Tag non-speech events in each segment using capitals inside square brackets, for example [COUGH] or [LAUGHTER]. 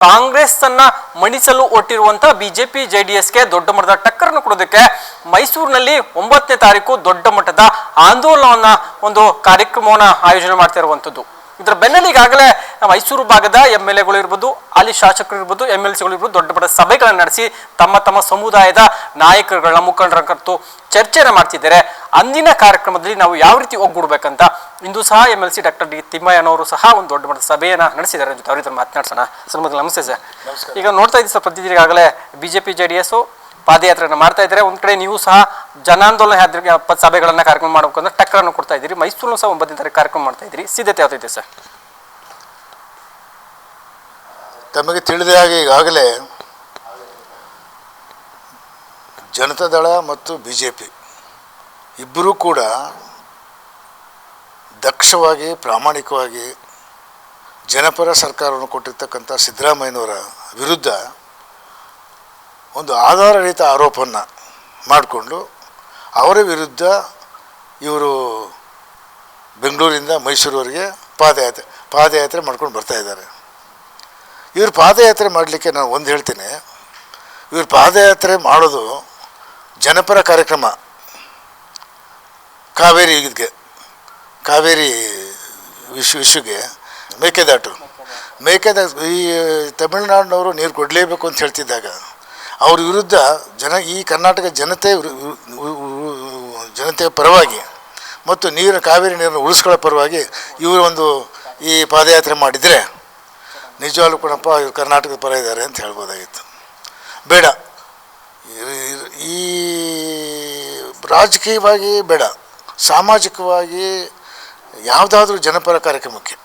ಕಾಂಗ್ರೆಸ್ ಅನ್ನ ಮಣಿಸಲು ಒಟ್ಟಿರುವಂತಹ ಬಿಜೆಪಿ ಎಸ್ಗೆ ದೊಡ್ಡ ಮಟ್ಟದ ಟಕ್ಕರ್ನ ಕೊಡೋದಕ್ಕೆ ಮೈಸೂರಿನಲ್ಲಿ ಒಂಬತ್ತನೇ ತಾರೀಕು ದೊಡ್ಡ ಮಟ್ಟದ ಆಂದೋಲನವನ್ನ ಒಂದು ಕಾರ್ಯಕ್ರಮವನ್ನ ಆಯೋಜನೆ ಮಾಡ್ತಾ ಇರುವಂತದ್ದು ಇದರ ಬೆನ್ನಲ್ಲಿ ಈಗಾಗಲೇ ಮೈಸೂರು ಭಾಗದ ಎಂ ಎಲ್ ಎಗಳು ಇರ್ಬೋದು, ಅಲ್ಲಿ ಶಾಸಕರು ಇರ್ಬೋದು ಎಂ ಎಲ್ ಸಿಗಳು ಇರ್ಬೋದು ದೊಡ್ಡ ಮಟ್ಟದ ಸಭೆಗಳನ್ನು ನಡೆಸಿ ತಮ್ಮ ತಮ್ಮ ಸಮುದಾಯದ ನಾಯಕರುಗಳ ಮುಖಂಡರ ಕರೆತು ಚರ್ಚೆನ ಮಾಡ್ತಿದ್ದಾರೆ. ಅಂದಿನ ಕಾರ್ಯಕ್ರಮದಲ್ಲಿ ನಾವು ಯಾವ ರೀತಿ ಒಗ್ಗೂಡ್ಬೇಕಂತ ಇಂದು ಸಹ M L C doctor D ತಿಮ್ಮಯ್ಯನವರು ಸಹ ಒಂದು ದೊಡ್ಡ ಮಟ್ಟದ ಸಭೆಯನ್ನು ನಡೆಸಿದ್ದಾರೆ ಜೊತೆ ಅವ್ರ ಜೊತೆ ಮಾತನಾಡ್ಸೋಣ. ಸರ್ ಮೊದಲು ನಮಸ್ತೆ ಸರ್. ಈಗ ನೋಡ್ತಾ ಇದ್ದೀವಿ ಸರ್ ಪ್ರತಿದಿನ ಈಗಾಗಲೇ B J P J D S ಪಾದಯಾತ್ರೆಯನ್ನು ಮಾಡ್ತಾ ಇದ್ದಾರೆ. ಒಂದು ಕಡೆ ನೀವು ಸಹ ಜನಾಂದೋಲನ ಯಾತ್ರೆಗೆ ಸಭೆಗಳನ್ನು ಸಭೆಗಳನ್ನ ಕಾರ್ಯಕ್ರಮ ಮಾಡಬೇಕು ಅಂದ್ರೆ ಟಕ್ಕರನ್ನು ಕೊಡ್ತಾ ಇದ್ದೀರಿ. ಮೈಸೂರು ಸಹ ಒಂಬತ್ತನೇ ತಾರೀಕು ಕಾರ್ಯಕ್ರಮ ಮಾಡ್ತಾ ಇದ್ದೀರಿ. ಸಿದ್ಧತೆ ಯಾವ್ದಿದೆ ಸರ್? ತಮಗೆ ತಿಳಿದ ಹಾಗೆ ಈಗಾಗಲೇ ಜನತಾದಳ ಮತ್ತು ಬಿ ಜೆ ಪಿ ಇಬ್ಬರೂ ಕೂಡ ದಕ್ಷವಾಗಿ, ಪ್ರಾಮಾಣಿಕವಾಗಿ ಜನಪರ ಸರ್ಕಾರವನ್ನು ಕೊಟ್ಟಿರ್ತಕ್ಕಂಥ ಸಿದ್ದರಾಮಯ್ಯನವರ ವಿರುದ್ಧ ಒಂದು ಆಧಾರರಹಿತ ಆರೋಪವನ್ನು ಮಾಡಿಕೊಂಡು ಅವರ ವಿರುದ್ಧ ಇವರು ಬೆಂಗಳೂರಿಂದ ಮೈಸೂರುವರೆಗೆ ಪಾದಯಾತ್ರೆ ಪಾದಯಾತ್ರೆ ಮಾಡ್ಕೊಂಡು ಬರ್ತಾ ಇವರು ಇವ್ರು ಪಾದಯಾತ್ರೆ ಮಾಡಲಿಕ್ಕೆ ನಾನು ಒಂದು ಹೇಳ್ತೀನಿ. ಇವರು ಪಾದಯಾತ್ರೆ ಮಾಡೋದು ಜನಪರ ಕಾರ್ಯಕ್ರಮ. ಕಾವೇರಿ ಇದಕ್ಕೆ ಕಾವೇರಿ ವಿಶ್ ವಿಶ್ವಗೆ ಮೇಕೆದಾಟು. ಮೇಕೆದಾಟು ಈ ತಮಿಳುನಾಡಿನವರು ನೀರು ಕೊಡಲೇಬೇಕು ಅಂತ ಹೇಳ್ತಿದ್ದಾಗ ಅವ್ರ ವಿರುದ್ಧ ಜನ ಈ ಕರ್ನಾಟಕ ಜನತೆ ಜನತೆಯ ಪರವಾಗಿ ಮತ್ತು ನೀರು ಕಾವೇರಿ ನೀರನ್ನು ಉಳಿಸ್ಕೊಳ್ಳೋ ಪರವಾಗಿ ಇವರು ಒಂದು ಈ ಪಾದಯಾತ್ರೆ ಮಾಡಿದರೆ ನಿಜವಾಗ್ಲೂ ಕೂಡಪ್ಪ ಇವ್ರು ಕರ್ನಾಟಕದ ಪರ ಇದ್ದಾರೆ ಅಂತ ಹೇಳ್ಬೋದಾಗಿತ್ತು. ಬೇಡ. ಈ ರಾಜಕೀಯವಾಗಿ ಬೇಡ. ಸಾಮಾಜಿಕವಾಗಿ ಯಾವುದಾದ್ರೂ ಜನಪರ ಕಾರ್ಯಕ್ರಮಕ್ಕೆ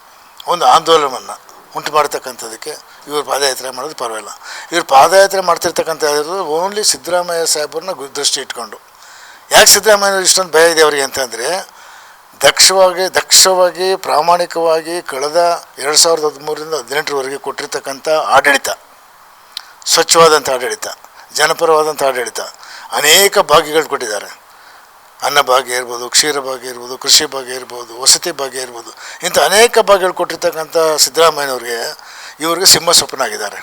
ಒಂದು ಆಂದೋಲನವನ್ನು ಉಂಟು ಮಾಡ್ತಕ್ಕಂಥದ್ದಕ್ಕೆ ಇವರು ಪಾದಯಾತ್ರೆ ಮಾಡೋದು ಪರವಾಗಿಲ್ಲ. ಇವರು ಪಾದಯಾತ್ರೆ ಮಾಡ್ತಿರ್ತಕ್ಕಂಥದ್ದು ಓನ್ಲಿ ಸಿದ್ದರಾಮಯ್ಯ ಸಾಹೇಬ್ರನ್ನ ದೃಷ್ಟಿ ಇಟ್ಕೊಂಡು. ಯಾಕೆ ಸಿದ್ದರಾಮಯ್ಯ ಇಷ್ಟೊಂದು ಭಯ ಇದೆ ಅವರಿಗೆ ಅಂತಂದರೆ ದಕ್ಷವಾಗಿ ದಕ್ಷವಾಗಿ, ಪ್ರಾಮಾಣಿಕವಾಗಿ ಕಳೆದ ಎರಡು ಸಾವಿರದ ಹದಿಮೂರರಿಂದ ಹದಿನೆಂಟರವರೆಗೆ ಕೊಟ್ಟಿರ್ತಕ್ಕಂಥ ಆಡಳಿತ, ಸ್ವಚ್ಛವಾದಂಥ ಆಡಳಿತ, ಜನಪರವಾದಂಥ ಆಡಳಿತ, ಅನೇಕ ಭಾಗ್ಯಗಳು ಕೊಟ್ಟಿದ್ದಾರೆ. ಅನ್ನ ಭಾಗ್ಯ ಇರ್ಬೋದು, ಕ್ಷೀರ ಭಾಗ್ಯ ಇರ್ಬೋದು, ಕೃಷಿ ಭಾಗ್ಯ ಇರ್ಬೋದು, ವಸತಿ ಭಾಗ್ಯ ಇರ್ಬೋದು, ಇಂಥ ಅನೇಕ ಭಾಗ್ಯಗಳು ಕೊಟ್ಟಿರ್ತಕ್ಕಂಥ ಸಿದ್ದರಾಮಯ್ಯನವ್ರಿಗೆ ಇವರಿಗೆ ಸಿಂಹ ಸ್ವಪ್ನಾಗಿದ್ದಾರೆ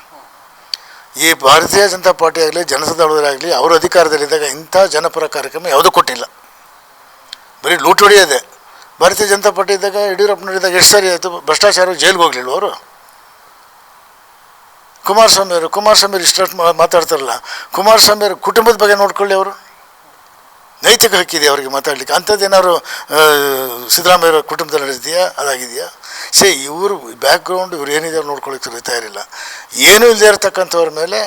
ಈ ಭಾರತೀಯ ಜನತಾ ಪಾರ್ಟಿ ಆಗಲಿ ಜನಸದಳದಾಗಲಿ ಅವರು ಅಧಿಕಾರದಲ್ಲಿದ್ದಾಗ ಇಂಥ ಜನಪರ ಕಾರ್ಯಕ್ರಮ ಯಾವುದೂ ಕೊಟ್ಟಿಲ್ಲ. ಬರೀ ಲೂಟ್ ಹೊಡೆಯೋದೆ ಭಾರತೀಯ ಜನತಾ ಪಾರ್ಟಿ ಇದ್ದಾಗ ಯಡಿಯೂರಪ್ಪನವರಿದ್ದಾಗ ಎಷ್ಟು ಸರಿ ಆಯಿತು? ಭ್ರಷ್ಟಾಚಾರ ಜೈಲಿಗೆ ಹೋಗಲಿಲ್ಲ ಅವರು? ಕುಮಾರಸ್ವಾಮಿ ಅವರು ಇಷ್ಟು ಮಾತಾಡ್ತಾರಲ್ಲ, ಕುಮಾರಸ್ವಾಮಿ ಅವ್ರ ಕುಟುಂಬದ ಬಗ್ಗೆ ನೋಡ್ಕೊಳ್ಳಿ ಅವರು. ನೈತಿಕ ಹಕ್ಕಿದೆ ಅವರಿಗೆ ಮಾತಾಡಲಿಕ್ಕೆ? ಅಂಥದ್ದೇನಾದ್ರು ಸಿದ್ದರಾಮಯ್ಯ ಕುಟುಂಬದಲ್ಲಿ ನಡೆದಿದೆಯಾ? ಅದಾಗಿದೆಯಾ? ಸೇ ಇವರು ಬ್ಯಾಕ್ಗ್ರೌಂಡ್ ಇವ್ರು ಏನಿದೆ ನೋಡ್ಕೊಳ್ಳಿಕ್ಕೆ ತಯಾರಿಲ್ಲ. ಏನೂ ಇಲ್ಲದೆ ಇರತಕ್ಕಂಥವ್ರ ಮೇಲೆ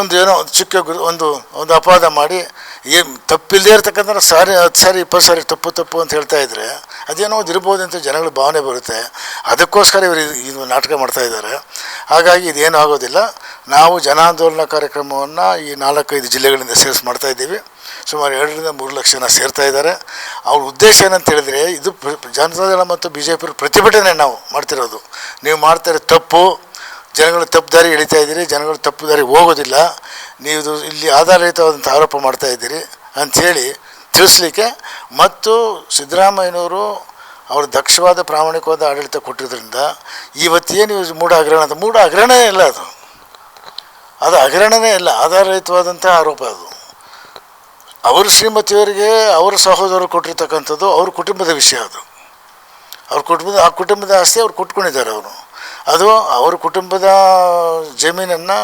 ಒಂದು ಏನೋ ಒಂದು ಚಿಕ್ಕ ಒಂದು ಒಂದು ಅಪವಾದ ಮಾಡಿ ಏನು ತಪ್ಪಿಲ್ಲದೆ ಇರ್ತಕ್ಕಂಥ ಸಾರಿ, ಹತ್ತು ಸಾರಿ, ಇಪ್ಪತ್ತು ಸಾರಿ ತಪ್ಪು ತಪ್ಪು ಅಂತ ಹೇಳ್ತಾ ಇದ್ರೆ ಅದೇನೋ ಇರ್ಬೋದು ಅಂತ ಜನಗಳ ಭಾವನೆ ಬರುತ್ತೆ. ಅದಕ್ಕೋಸ್ಕರ ಇವರು ಇದು- ನಾಟಕ ಮಾಡ್ತಾ ಇದ್ದಾರೆ. ಹಾಗಾಗಿ ಇದೇನು ಆಗೋದಿಲ್ಲ. ನಾವು ಜನಾಂದೋಲನ ಕಾರ್ಯಕ್ರಮವನ್ನು ಈ ನಾಲ್ಕೈದು ಜಿಲ್ಲೆಗಳಿಂದ ಸೇರಿಸಿ ಮಾಡ್ತಾ ಇದ್ದೀವಿ. ಸುಮಾರು ಎರಡರಿಂದ ಮೂರು ಲಕ್ಷ ಜನ ಸೇರ್ತಾ ಇದ್ದಾರೆ. ಅವ್ರ ಉದ್ದೇಶ ಏನಂತ ಹೇಳಿದ್ರೆ, ಇದು ಪ್ರ- ಜನತಾದಳ ಮತ್ತು ಬಿ ಜೆ ಪಿ ಪ್ರತಿಭಟನೆ ನಾವು ಮಾಡ್ತಿರೋದು. ನೀವು ಮಾಡ್ತಾ ತಪ್ಪು, ಜನಗಳು ತಪ್ಪು ದಾರಿ ಎಳಿತಾ ಇದ್ದೀರಿ, ಜನಗಳು ತಪ್ಪು ದಾರಿ ಹೋಗೋದಿಲ್ಲ. ನೀವು ಇಲ್ಲಿ ಆಧಾರರಹಿತವಾದಂಥ ಆರೋಪ ಮಾಡ್ತಾ ಇದ್ದೀರಿ ಅಂಥೇಳಿ ತಿಳಿಸ್ಲಿಕ್ಕೆ ಮತ್ತು ಸಿದ್ದರಾಮಯ್ಯನವರು ಅವರು ದಕ್ಷವಾದ ಪ್ರಾಮಾಣಿಕವಾದ ಆಡಳಿತ ಕೊಟ್ಟಿದ್ದರಿಂದ ನೀವು ಮೂಢ ಹಗರಣ ಅಂತ ಮೂಢ ಹಗರಣನೇ ಇಲ್ಲ ಅದು. ಅದು ಹಗರಣನೇ ಇಲ್ಲ. ಆಧಾರರಹಿತವಾದಂಥ ಆರೋಪ ಅದು. ಅವರು ಶ್ರೀಮತಿಯವರಿಗೆ ಅವರ ಸಹೋದರರು ಕೊಟ್ಟಿರ್ತಕ್ಕಂಥದ್ದು ಅವ್ರ ಕುಟುಂಬದ ವಿಷಯ ಅದು. ಅವ್ರ ಕುಟುಂಬದ ಆ ಕುಟುಂಬದ ಆಸ್ತಿ ಅವ್ರು ಕೊಟ್ಕೊಂಡಿದ್ದಾರೆ ಅವರು. ಅದು ಅವ್ರ ಕುಟುಂಬದ ಜಮೀನನ್ನು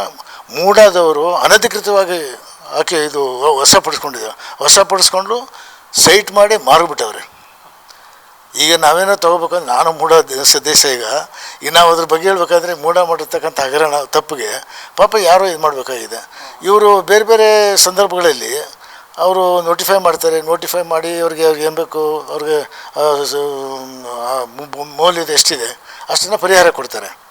ಮೂಡಾದವರು ಅನಧಿಕೃತವಾಗಿ ಆಕೆ ಇದು ವ- ಹೊಸ ಪಡಿಸ್ಕೊಂಡು ಸೈಟ್ ಮಾಡಿ ಮಾರಿಬಿಟ್ಟವ್ರೆ. ಈಗ ನಾವೇನೋ ತೊಗೋಬೇಕಂದ್ರೆ ನಾನು ಮೂಡ ಸದಸ್ಯ ಈಗ ಈಗ ನಾವು ಅದ್ರ ಬಗ್ಗೆ ಹೇಳ್ಬೇಕಾದ್ರೆ ಮೂಡ ಮಾಡಿರ್ತಕ್ಕಂಥ ಹಗರಣ ತಪ್ಪಿಗೆ ಪಾಪ ಯಾರೋ ಇದು ಮಾಡಬೇಕಾಗಿದೆ. ಇವರು ಬೇರೆ ಬೇರೆ ಸಂದರ್ಭಗಳಲ್ಲಿ ಅವರು ನೋಟಿಫೈ ಮಾಡ್ತಾರೆ ನೋಟಿಫೈ ಮಾಡಿ ಅವ್ರಿಗೆ ಅವ್ರಿಗೆ ಏನು ಬೇಕು, ಅವ್ರಿಗೆ ಮೌಲ್ಯದ ಎಷ್ಟಿದೆ, ಅಷ್ಟನ್ನು ಪರಿಹಾರ ಕೊಡ್ತಾರೆ.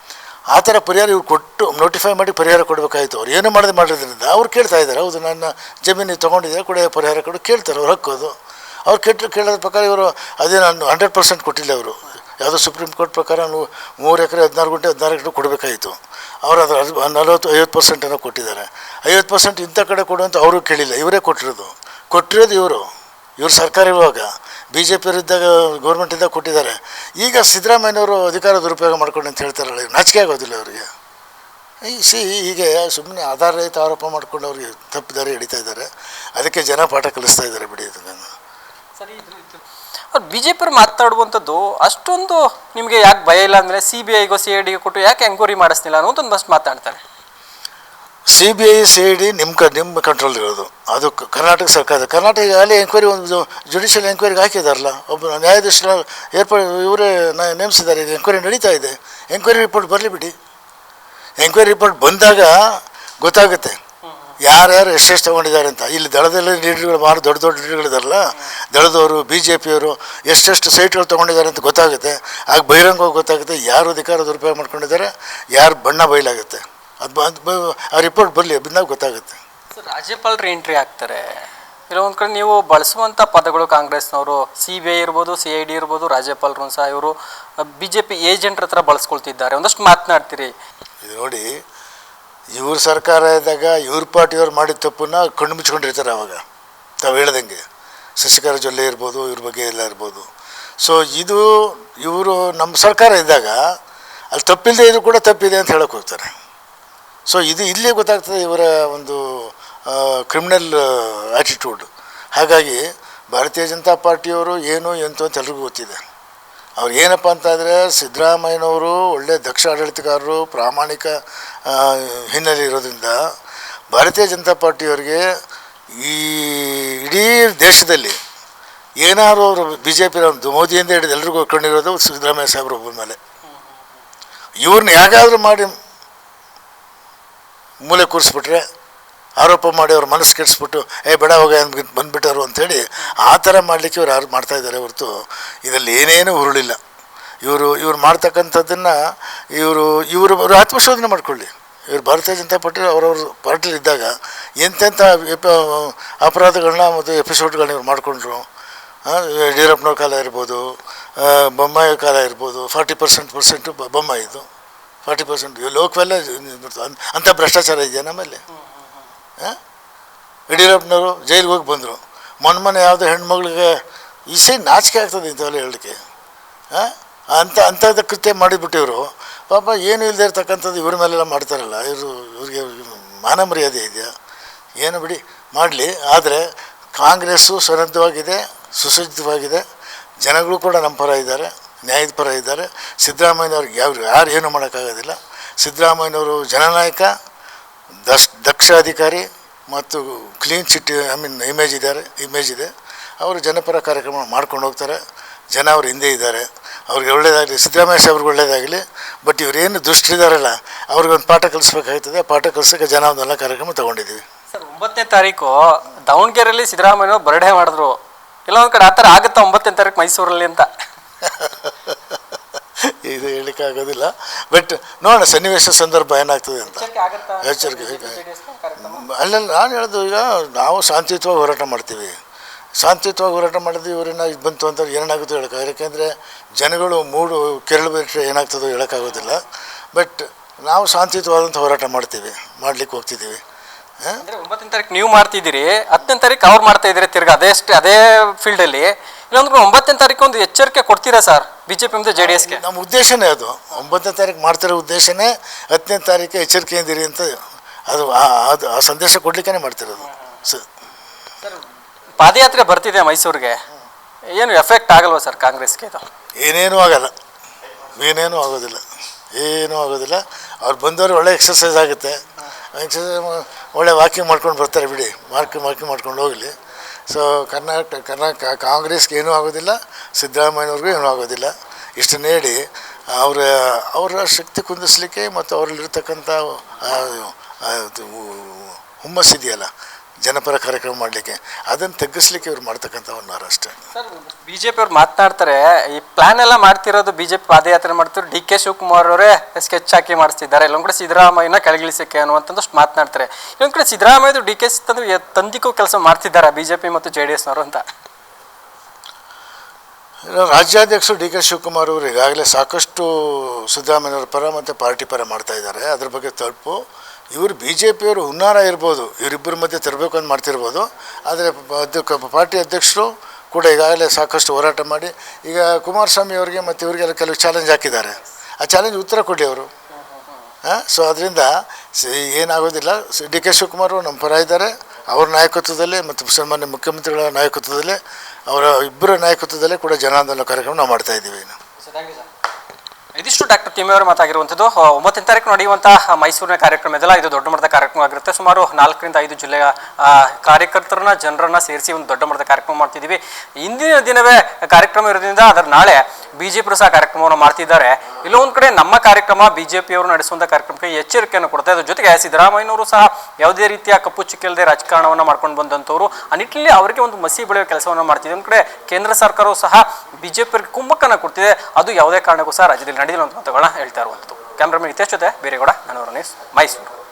ಆ ಥರ ಪರಿಹಾರ ಇವ್ರು ಕೊಟ್ಟು ನೋಟಿಫೈ ಮಾಡಿ ಪರಿಹಾರ ಕೊಡಬೇಕಾಯ್ತು. ಅವ್ರು ಏನು ಮಾಡದೆ ಮಾಡಿದ್ರಿಂದ ಅವ್ರು ಕೇಳ್ತಾ ಇದ್ದಾರೆ. ಹೌದು, ನನ್ನ ಜಮೀನು ನೀವು ಕೂಡ, ಪರಿಹಾರ ಕೊಡು. ಕೇಳ್ತಾರೆ, ಅವ್ರು ಹಕ್ಕೋದು ಅವ್ರು ಕೆಟ್ಟ ಕೇಳೋದ್ರ ಪ್ರಕಾರ ಇವರು ಅದೇ ನಾನು ಹಂಡ್ರೆಡ್ ಪರ್ಸೆಂಟ್ ಕೊಟ್ಟಿಲ್ಲ ಅವರು. ಯಾವುದೋ ಸುಪ್ರೀಂ ಕೋರ್ಟ್ ಪ್ರಕಾರ ನಾವು ಮೂರು ಎಕರೆ ಹದಿನಾರು ಗಂಟೆ, ಹದಿನಾರು ಎಕರೆ ಕೊಡಬೇಕಾಯಿತು. ಅವರು ಅದರ ಅದು ನಲವತ್ತು, ಐವತ್ತು ಪರ್ಸೆಂಟ್ ಏನೋ ಕೊಟ್ಟಿದ್ದಾರೆ. ಐವತ್ತು ಪರ್ಸೆಂಟ್ ಇಂಥ ಕಡೆ ಕೊಡು ಅಂತ ಅವರು ಕೇಳಿಲ್ಲ. ಇವರೇ ಕೊಟ್ಟಿರೋದು. ಕೊಟ್ಟಿರೋದು ಇವರು. ಇವರು ಸರ್ಕಾರ ಇರುವಾಗ. ಬಿ ಜೆ ಪಿ ಇದ್ದಾಗ ಗೌರ್ಮೆಂಟಿಂದ ಕೊಟ್ಟಿದ್ದಾರೆ. ಈಗ ಸಿದ್ದರಾಮಯ್ಯವರು ಅಧಿಕಾರ ದುರುಪಯೋಗ ಮಾಡ್ಕೊಂಡು ಅಂತ ಹೇಳ್ತಾರಲ್ಲ ನಾಚಿಕೆ ಆಗೋದಿಲ್ಲ ಅವರಿಗೆ. ಈ ಸಿ ಹೀಗೆ ಸುಮ್ಮನೆ ಆಧಾರರಹಿತ ಆರೋಪ ಮಾಡ್ಕೊಂಡು ಅವ್ರಿಗೆ ದಾರಿ ಹಿಡಿತಾ ಇದ್ದಾರೆ. ಅದಕ್ಕೆ ಜನ ಪಾಠ ಕಲಿಸ್ತಾ ಇದ್ದಾರೆ ಬಿಡಿ ಇದನ್ನು ಸರಿ ಅವ್ರು ಬಿ ಜೆ ಪಿಯವ್ರು ಮಾತಾಡುವಂಥದ್ದು ಅಷ್ಟೊಂದು ನಿಮಗೆ ಯಾಕೆ ಭಯ ಇಲ್ಲ ಅಂದರೆ ಸಿ ಬಿ ಐಗೋ ಸಿ ಐ ಡಿಗೆ ಕೊಟ್ಟು ಯಾಕೆ ಎಂಕ್ವೈರಿ ಮಾಡಿಸ್ತಿಲ್ಲ ಅನ್ನೋದೊಂದು ಬಸ್ ಮಾತಾಡ್ತಾರೆ. C B I C I D ನಿಮ್ಮ ಕ ನಿಮ್ಮ ಕಂಟ್ರೋಲ್ ಇರೋದು. ಅದು ಕರ್ನಾಟಕ ಸರ್ಕಾರ, ಕರ್ನಾಟಕ ಅಲ್ಲಿ ಎಂಕ್ವೈರಿ ಒಂದು ಜುಡಿಷಿಯಲ್ ಎಂಕ್ವೈರಿಗೆ ಹಾಕಿದಾರಲ್ಲ, ಒಬ್ಬ ನ್ಯಾಯಾಧೀಶರ ಏರ್ಪಾಡು, ಇವರೇ ನೇಮಿಸಿದ್ದಾರೆ, ಈಗ ಎಂಕ್ವೈರಿ ನಡೀತಾ ಇದೆ. ಎಂಕ್ವೈರಿ ರಿಪೋರ್ಟ್ ಬರಲಿ ಬಿಡಿ. ಎಂಕ್ವೈರಿ ರಿಪೋರ್ಟ್ ಬಂದಾಗ ಗೊತ್ತಾಗುತ್ತೆ. ಯಾರ್ಯಾರು ಎಷ್ಟೆಷ್ಟು ತೊಗೊಂಡಿದ್ದಾರೆ ಅಂತ. ಇಲ್ಲಿ ದಳದಲ್ಲಿ ಲೀಡರ್ಗಳು ಭಾಳ ದೊಡ್ಡ ದೊಡ್ಡ ಲೀಡರ್ಗಳಿದಾರಲ್ಲ ದಳದವರು ಬಿ ಜೆ ಪಿಯವರು ಎಷ್ಟೆಷ್ಟು ಸೈಟ್ಗಳು ತೊಗೊಂಡಿದ್ದಾರೆ ಅಂತ ಗೊತ್ತಾಗುತ್ತೆ. ಆಗ ಬಹಿರಂಗವಾಗಿ ಗೊತ್ತಾಗುತ್ತೆ ಯಾರು ಅಧಿಕಾರ ದುರುಪಯೋಗ ಮಾಡ್ಕೊಂಡಿದ್ದಾರೆ, ಯಾರು ಬಣ್ಣ ಬಯಲಾಗುತ್ತೆ. ಅದು ಬಂದು ಆ ರಿಪೋರ್ಟ್ ಬರಲಿ ಬಂದಾಗ ಗೊತ್ತಾಗುತ್ತೆ. ರಾಜ್ಯಪಾಲರು ಎಂಟ್ರಿ ಆಗ್ತಾರೆ ಕೆಲವೊಂದು ಒಂದು ಕಡೆ ನೀವು ಬಳಸುವಂಥ ಪದಗಳು ಕಾಂಗ್ರೆಸ್ನವರು ಸಿ ಬಿ ಐ ಇರ್ಬೋದು ಸಿ ಐ ಡಿ ಇರ್ಬೋದು ರಾಜ್ಯಪಾಲರು ಸಹ ಇವರು ಬಿ ಜೆ ಪಿ ಏಜೆಂಟ್ರ ಹತ್ರ ಬಳಸ್ಕೊಳ್ತಿದ್ದಾರೆ. ಒಂದಷ್ಟು ಮಾತನಾಡ್ತೀರಿ. ಇದು ನೋಡಿ ಇವ್ರ ಸರ್ಕಾರ ಇದ್ದಾಗ ಇವ್ರ ಪಾರ್ಟಿಯವ್ರು ಮಾಡಿದ ತಪ್ಪನ್ನ ಕಣ್ಣು ಮುಚ್ಕೊಂಡಿರ್ತಾರೆ ಅವಾಗ. ತಾವು ಹೇಳ್ದಂಗೆ. ಶಶಿಕರ ಜೊಲ್ಲೆ ಇರ್ಬೋದು ಇವ್ರ ಬಗ್ಗೆ ಎಲ್ಲ ಇರ್ಬೋದು. ಸೊ ಇದು ಇವರು ನಮ್ಮ ಸರ್ಕಾರ ಇದ್ದಾಗ ಅಲ್ಲಿ ತಪ್ಪಿಲ್ಲದೆ ಇದು ಕೂಡ ತಪ್ಪಿದೆ ಅಂತ ಹೇಳಕ್ಕೆ ಹೋಗ್ತಾರೆ. ಸೊ ಇದು ಇಲ್ಲಿ ಗೊತ್ತಾಗ್ತದೆ ಇವರ ಒಂದು ಕ್ರಿಮಿನಲ್ ಆ್ಯಟಿಟ್ಯೂಡ್ ಹಾಗಾಗಿ ಭಾರತೀಯ ಜನತಾ ಪಾರ್ಟಿಯವರು ಏನು ಎಂತ ಅಂತ ಎಲ್ರಿಗೂ ಗೊತ್ತಿದೆ. ಅವ್ರು ಏನಪ್ಪ ಅಂತಂದರೆ ಸಿದ್ದರಾಮಯ್ಯನವರು ಒಳ್ಳೆ ದಕ್ಷ ಆಡಳಿತಗಾರರು, ಪ್ರಾಮಾಣಿಕ ಹಿನ್ನೆಲೆ ಇರೋದ್ರಿಂದ ಭಾರತೀಯ ಜನತಾ ಪಾರ್ಟಿಯವರಿಗೆ ಈ ಇಡೀ ದೇಶದಲ್ಲಿ ಏನಾದ್ರು ಅವರು ಬಿ ಜೆ ಪಿ ಮೋದಿಯಿಂದ ಹಿಡಿದು ಎಲ್ರಿಗೂ ಕಂಡಿರೋದು ಸಿದ್ದರಾಮಯ್ಯ ಸಾಹೇಬ್ರ ಒಬ್ಬರ ಮೇಲೆ. ಇವ್ರನ್ನ ಯಾಕಾದರೂ ಮಾಡಿ ಮೂಲೆ ಕೂರಿಸ್ಬಿಟ್ರೆ ಆರೋಪ ಮಾಡಿ ಅವ್ರ ಮನಸ್ಸು ಕೆಡಿಸ್ಬಿಟ್ಟು, ಏ, ಬೇಡ ಹೋಗ ಬಂದುಬಿಟ್ಟರು ಅಂಥೇಳಿ ಆ ಥರ ಮಾಡಲಿಕ್ಕೆ ಇವ್ರು ಯಾರು ಮಾಡ್ತಾ ಇದ್ದಾರೆ ಹೊರತು ಇದರಲ್ಲಿ ಏನೇನೂ ಉರುಳಿಲ್ಲ ಇವರು, ಇವ್ರು ಮಾಡ್ತಕ್ಕಂಥದ್ದನ್ನು ಇವರು ಇವರು ಅವರು ಆತ್ಮಶೋಧನೆ ಮಾಡ್ಕೊಳ್ಳಿ. ಇವರು ಭಾರತೀಯ ಜನತಾ ಪಾರ್ಟಿ ಅವರವ್ರ ಪಾರ್ಟಿಲಿದ್ದಾಗ ಎಂತೆಂಥ ಎಪ ಅಪರಾಧಗಳನ್ನ ಮತ್ತು ಎಪಿಸೋಡ್ಗಳನ್ನ ಇವ್ರು ಮಾಡಿಕೊಂಡ್ರು. ಯಡಿಯೂರಪ್ಪನವ್ರ ಕಾಲ ಇರ್ಬೋದು ಬೊಮ್ಮಾಯಿ ಕಾಲ ಇರ್ಬೋದು, ಫಾರ್ಟಿ ಪರ್ಸೆಂಟ್ ಪರ್ಸೆಂಟು ಬೊಮ್ಮಾಯಿದು ಫಾರ್ಟಿ ಪರ್ಸೆಂಟ್ ಲೋಕವೆಲ್ಲ ಅಂಥ ಭ್ರಷ್ಟಾಚಾರ ಇದೆಯಾ ನಮ್ಮಲ್ಲಿ? ಹಾಂ? ಯಡಿಯೂರಪ್ಪನವರು ಜೈಲಿಗೆ ಹೋಗಿ ಬಂದರು. ಮೊನ್ನೆ ಮೊನ್ನೆ ಯಾವುದೋ ಹೆಣ್ಮಗಳಿಗೆ ಈ ನಾಚಿಕೆ ಆಗ್ತದೆ ಇಂಥವೆಲ್ಲ ಹೇಳಲಿಕ್ಕೆ. ಹಾಂ? ಅಂಥ ಅಂಥದ್ದು ಕೃತ್ಯ ಮಾಡಿಬಿಟ್ಟಿವರು ಪಾಪ ಏನು ಇಲ್ಲದೆ ಇರ್ತಕ್ಕಂಥದ್ದು ಇವ್ರ ಮೇಲೆಲ್ಲ ಮಾಡ್ತಾರಲ್ಲ. ಇವರು ಇವ್ರಿಗೆ ಮಾನ ಮರ್ಯಾದೆ ಇದೆಯಾ? ಏನು ಬಿಡಿ, ಮಾಡಲಿ. ಆದರೆ ಕಾಂಗ್ರೆಸ್ಸು ಸನ್ನದ್ಧವಾಗಿದೆ, ಸುಸಜ್ಜಿತವಾಗಿದೆ. ಜನಗಳು ಕೂಡ ನಮ್ಮ ಪರ ಇದ್ದಾರೆ. ನ್ಯಾಯದ ಪರ ಇದ್ದಾರೆ. ಸಿದ್ದರಾಮಯ್ಯನವ್ರಿಗೆ ಯಾರು ಯಾರು ಏನೂ ಮಾಡೋಕ್ಕಾಗೋದಿಲ್ಲ. ಸಿದ್ದರಾಮಯ್ಯನವರು ಜನನಾಯಕ ದಸ್ ದಕ್ಷ ಅಧಿಕಾರಿ ಮತ್ತು clean city I mean image ಇದ್ದಾರೆ ಇಮೇಜ್ ಇದೆ. ಅವರು ಜನಪರ ಕಾರ್ಯಕ್ರಮ ಮಾಡ್ಕೊಂಡು ಹೋಗ್ತಾರೆ. ಜನ ಅವ್ರ ಹಿಂದೆ ಇದ್ದಾರೆ. ಅವ್ರಿಗೆ ಒಳ್ಳೇದಾಗಲಿ, ಸಿದ್ದರಾಮಯ್ಯ ಸಾಹೇಬ್ರಿಗೆ ಒಳ್ಳೇದಾಗಲಿ ಬಟ್ ಇವರೇನು ದುಷ್ಟರಿದ್ದಾರಲ್ಲ ಅವ್ರಿಗೊಂದು ಪಾಠ ಕಲಿಸ್ಬೇಕಾಗ್ತದೆ. ಪಾಠ ಕಲಿಸಕ್ಕೆ ಜನ ಒಂದೆಲ್ಲ ಕಾರ್ಯಕ್ರಮ ತೊಗೊಂಡಿದ್ದೀವಿ. ಸರ್, ಒಂಬತ್ತನೇ ತಾರೀಕು ದಾವಣಗೆರೆಯಲ್ಲಿ ಸಿದ್ದರಾಮಯ್ಯ ಬರ್ಡೇ ಮಾಡಿದ್ರು. ಕೆಲವೊಂದು ಕಡೆ ಆ ಥರ ಆಗುತ್ತಾ ಒಂಬತ್ತನೇ ತಾರೀಕು ಮೈಸೂರಲ್ಲಿ ಅಂತ? [LAUGHS] ಇದು ಹೇಳಿಕ್ಕೆ ಆಗೋದಿಲ್ಲ ಬಟ್ ನೋಡೋಣ ಸನ್ನಿವೇಶ ಸಂದರ್ಭ ಏನಾಗ್ತದೆ ಅಂತ. ಎಚ್ಚರಿಕೆ ಅಲ್ಲಲ್ಲ ನಾನು ಹೇಳೋದು ಈಗ ನಾವು ಶಾಂತಿಯುತವಾಗಿ ಹೋರಾಟ ಮಾಡ್ತೀವಿ. ಶಾಂತಿಯುತವಾಗಿ ಹೋರಾಟ ಮಾಡಿದ್ವಿ ಇವರನ್ನ ಇದು ಬಂತು ಅಂತ ಏನಾಗುತ್ತೋ ಹೇಳಕ್ಕೆ? ಯಾಕೆಂದರೆ ಜನಗಳು ಮೂಡು ಕೆರಳು ಬಿಟ್ಟರೆ ಏನಾಗ್ತದೋ ಹೇಳೋಕ್ಕಾಗೋದಿಲ್ಲ. ಬಟ್ ನಾವು ಶಾಂತಿಯುತವಾದಂಥ ಹೋರಾಟ ಮಾಡ್ತೀವಿ ಮಾಡ್ಲಿಕ್ಕೆ ಹೋಗ್ತಿದ್ದೀವಿ. ಒಂಬತ್ತನೇ ತಾರೀಕು ನೀವು ಮಾಡ್ತಿದ್ದೀರಿ ಹತ್ತನೇ ತಾರೀಕು ಅವ್ರು ಮಾಡ್ತಾ ಇದ್ದೀರಿ ತಿರ್ಗಿ ಅದೇ ಅದೇ ಫೀಲ್ಡಲ್ಲಿ ಇಲ್ಲೊಂದು ಒಂಬತ್ತನೇ ತಾರೀಕು ಒಂದು ಎಚ್ಚರಿಕೆ ಕೊಡ್ತೀರಾ ಸರ್ ಬಿಜೆಪಿ ಮತ್ತು ಜೆ ಡಿ ಎಸ್ಗೆ ನಮ್ಮ ಉದ್ದೇಶನೇ ಅದು. ಒಂಬತ್ತನೇ ತಾರೀಕು ಮಾಡ್ತಿರೋ ಉದ್ದೇಶನೇ ಹತ್ತನೇ ತಾರೀಕು ಎಚ್ಚರಿಕೆಯಿಂದಿರಿ ಅಂತ ಅದು ಆ- ಅದು ಆ ಸಂದೇಶ ಕೊಡ್ಲಿಕ್ಕೇ ಮಾಡ್ತಿರೋದು. ಸ ಪಾದಯಾತ್ರೆ ಬರ್ತಿದೆ ಮೈಸೂರಿಗೆ. ಏನು ಎಫೆಕ್ಟ್ ಆಗಲ್ವಾ ಸರ್ ಕಾಂಗ್ರೆಸ್ಗೆ ಇದು? ಏನೇನೂ ಆಗಲ್ಲ. ಏನೇನೂ ಆಗೋದಿಲ್ಲ. ಏನೂ ಆಗೋದಿಲ್ಲ. ಅವ್ರು ಬಂದವರು ಒಳ್ಳೆ ಎಕ್ಸಸೈಸ್ ಆಗುತ್ತೆ. ಎಕ್ಸಸೈಸ್ ಒಳ್ಳೆ ವಾಕಿಂಗ್ ಮಾಡ್ಕೊಂಡು ಬರ್ತಾರೆ ಬಿಡಿ. ವಾಕಿಂಗ್ ವಾಕಿಂಗ್ ಮಾಡ್ಕೊಂಡು ಹೋಗಲಿ. ಸೊ ಕರ್ನಾಟಕ ಕರ್ನಾಟಕ ಕಾಂಗ್ರೆಸ್ಗೆ ಏನೂ ಆಗೋದಿಲ್ಲ ಸಿದ್ದರಾಮಯ್ಯವ್ರಿಗೂ ಏನೂ ಆಗೋದಿಲ್ಲ. ಇಷ್ಟನ್ನು ಹೇಳಿ, ಅವರ ಅವರ ಶಕ್ತಿ ಕುಂದಿಸ್ಲಿಕ್ಕೆ ಮತ್ತು ಅವರಲ್ಲಿರ್ತಕ್ಕಂಥ ಹುಮ್ಮಸ್ಸಿದೆಯಲ್ಲ ಜನಪರ ಕಾರ್ಯಕ್ರಮ ಮಾಡಲಿಕ್ಕೆ ಅದನ್ನು ತಗ್ಗಿಸ್ಲಿಕ್ಕೆ ಇವ್ರು ಮಾಡ್ತಕ್ಕಂಥ ಒಂದು ಅಷ್ಟೇ. ಜೆ ಬಿಜೆಪಿ ಅವ್ರು ಮಾತನಾಡ್ತಾರೆ ಈ ಪ್ಲಾನ್ ಎಲ್ಲ ಮಾಡ್ತಿರೋದು ಬಿಜೆಪಿ ಪಾದಯಾತ್ರೆ ಮಾಡ್ತಾರೆ ಡಿ ಕೆ ಶಿವಕುಮಾರ್ ಅವರೇ ಸ್ಕೆಚ್ ಹಾಕಿ ಮಾಡಿಸ್ತಿದ್ದಾರೆ. ಇಲ್ಲೊಂದು ಕಡೆ ಸಿದ್ದರಾಮಯ್ಯನ ಕೆಳಗಿಳಿಸಕ್ಕೆ ಅನ್ನುವಂಥದ್ದಷ್ಟು ಮಾತನಾಡ್ತಾರೆ. ಇನ್ನೊಂದು ಕಡೆ ಸಿದ್ದರಾಮಯ್ಯದು ಡಿ ಕೆ ತಂದ್ರೆ ತಂದಿಕ್ಕೂ ಕೆಲಸ ಮಾಡ್ತಿದ್ದಾರೆ ಬಿಜೆಪಿ ಮತ್ತು ಜೆ ಡಿ ಎಸ್ನವರು ಅಂತ. ರಾಜ್ಯಾಧ್ಯಕ್ಷರು ಡಿ ಕೆ ಶಿವಕುಮಾರ್ ಅವರು ಈಗಾಗಲೇ ಸಾಕಷ್ಟು ಸಿದ್ದರಾಮಯ್ಯವ್ರ ಪರ ಮತ್ತು ಪಾರ್ಟಿ ಪರ ಮಾಡ್ತಾ ಇದ್ದಾರೆ. ಅದ್ರ ಬಗ್ಗೆ ತಲುಪು. ಇವರು ಬಿ ಜೆ ಪಿಯವರು ಹುನ್ನಾರ ಇರ್ಬೋದು ಇವರಿಬ್ಬರ ಮಧ್ಯೆ ತರಬೇಕು ಅಂತ ಮಾಡ್ತಿರ್ಬೋದು. ಆದರೆ ಪಾರ್ಟಿ ಅಧ್ಯಕ್ಷರು ಕೂಡ ಈಗಾಗಲೇ ಸಾಕಷ್ಟು ಹೋರಾಟ ಮಾಡಿ, ಈಗ ಕುಮಾರಸ್ವಾಮಿ ಅವರಿಗೆ ಮತ್ತು ಇವರಿಗೆಲ್ಲ ಕೆಲವು ಚಾಲೆಂಜ್ ಹಾಕಿದ್ದಾರೆ. ಆ ಚಾಲೆಂಜ್ ಉತ್ತರ ಕೊಡಿ ಅವರು. ಸೊ ಅದರಿಂದ ಏನಾಗೋದಿಲ್ಲ. ಡಿ ಕೆ ಶಿವಕುಮಾರ್ ನಮ್ಮ ಪರ ಇದ್ದಾರೆ. ಅವ್ರ ನಾಯಕತ್ವದಲ್ಲೇ ಮತ್ತು ಸನ್ಮಾನ್ಯ ಮುಖ್ಯಮಂತ್ರಿಗಳ ನಾಯಕತ್ವದಲ್ಲೇ, ಅವರ ಇಬ್ಬರ ನಾಯಕತ್ವದಲ್ಲೇ ಕೂಡ ಜನಾಂದೋಲನ ಕಾರ್ಯಕ್ರಮ ನಾವು ಮಾಡ್ತಾಯಿದ್ದೀವಿ ಇನ್ನು. ಇದಿಷ್ಟು ಡಾಕ್ಟರ್ ತಿಮ್ಮೆಯವರು ಮಾತಾಗಿರುವಂಥದ್ದು. ಒಂಬತ್ತನೇ ತಾರೀಕು ನಡೆಯುವಂತಹ ಮೈಸೂರಿನ ಕಾರ್ಯಕ್ರಮ ಇದೆಲ್ಲ ಇದು ದೊಡ್ಡ ಮಟ್ಟದ ಕಾರ್ಯಕ್ರಮ ಆಗಿರುತ್ತೆ ಸುಮಾರು ನಾಲ್ಕರಿಂದ ಐದು ಜಿಲ್ಲೆಯ ಕಾರ್ಯಕರ್ತರನ್ನ, ಜನರನ್ನ ಸೇರಿಸಿ ಒಂದು ದೊಡ್ಡ ಮಟ್ಟದ ಕಾರ್ಯಕ್ರಮ ಮಾಡ್ತಿದ್ದೀವಿ. ಇಂದಿನ ದಿನವೇ ಕಾರ್ಯಕ್ರಮ ಇರೋದ್ರಿಂದ ಅದರ ನಾಳೆ ಬಿಜೆಪಿ ಸಹ ಕಾರ್ಯಕ್ರಮವನ್ನು ಮಾಡ್ತಿದ್ದಾರೆ. ಒಂದ್ ಕಡೆ ನಮ್ಮ ಕಾರ್ಯಕ್ರಮ ಬಿಜೆಪಿಯವರು ನಡೆಸುವಂಥ ಕಾರ್ಯಕ್ರಮಕ್ಕೆ ಎಚ್ಚರಿಕೆಯನ್ನು ಕೊಡ್ತಾ ಇದ್ರ ಜೊತೆಗೆ ಸಿದ್ದರಾಮಯ್ಯನವರು ಸಹ ಯಾವುದೇ ರೀತಿಯ ಕಪ್ಪು ಚಿಕ್ಕಿಲ್ಲದೆ ರಾಜಕಾರಣವನ್ನು ಮಾಡ್ಕೊಂಡು ಬಂದಂಥವ್ರು ಆ ನಿಟ್ಟಿನಲ್ಲಿ ಅವರಿಗೆ ಒಂದು ಮಸಿ ಬೆಳೆಯುವ ಕೆಲಸವನ್ನು ಮಾಡ್ತಿದೆ. ಒಂದು ಕಡೆ ಕೇಂದ್ರ ಸರ್ಕಾರವು ಸಹ ಬಿಜೆಪಿ ಕುಮ್ಮಕ್ಕನ್ನು ಕೊಡ್ತಿದೆ. ಅದು ಯಾವುದೇ ಕಾರಣಕ್ಕೂ ಸಹ ರಾಜ್ಯದಲ್ಲಿ ನಡೆದಿಲ್ಲ ಅಂತ ಹೇಳ್ತಾ ಇರುವಂಥದ್ದು. ಕ್ಯಾಮ್ರಾಮನ್ ಇತ್ತೆ ಜೊತೆ ಬೇರೆಗೌಡ ನಾನು ನ್ಯೂಸ್ ಮೈಸೂರು.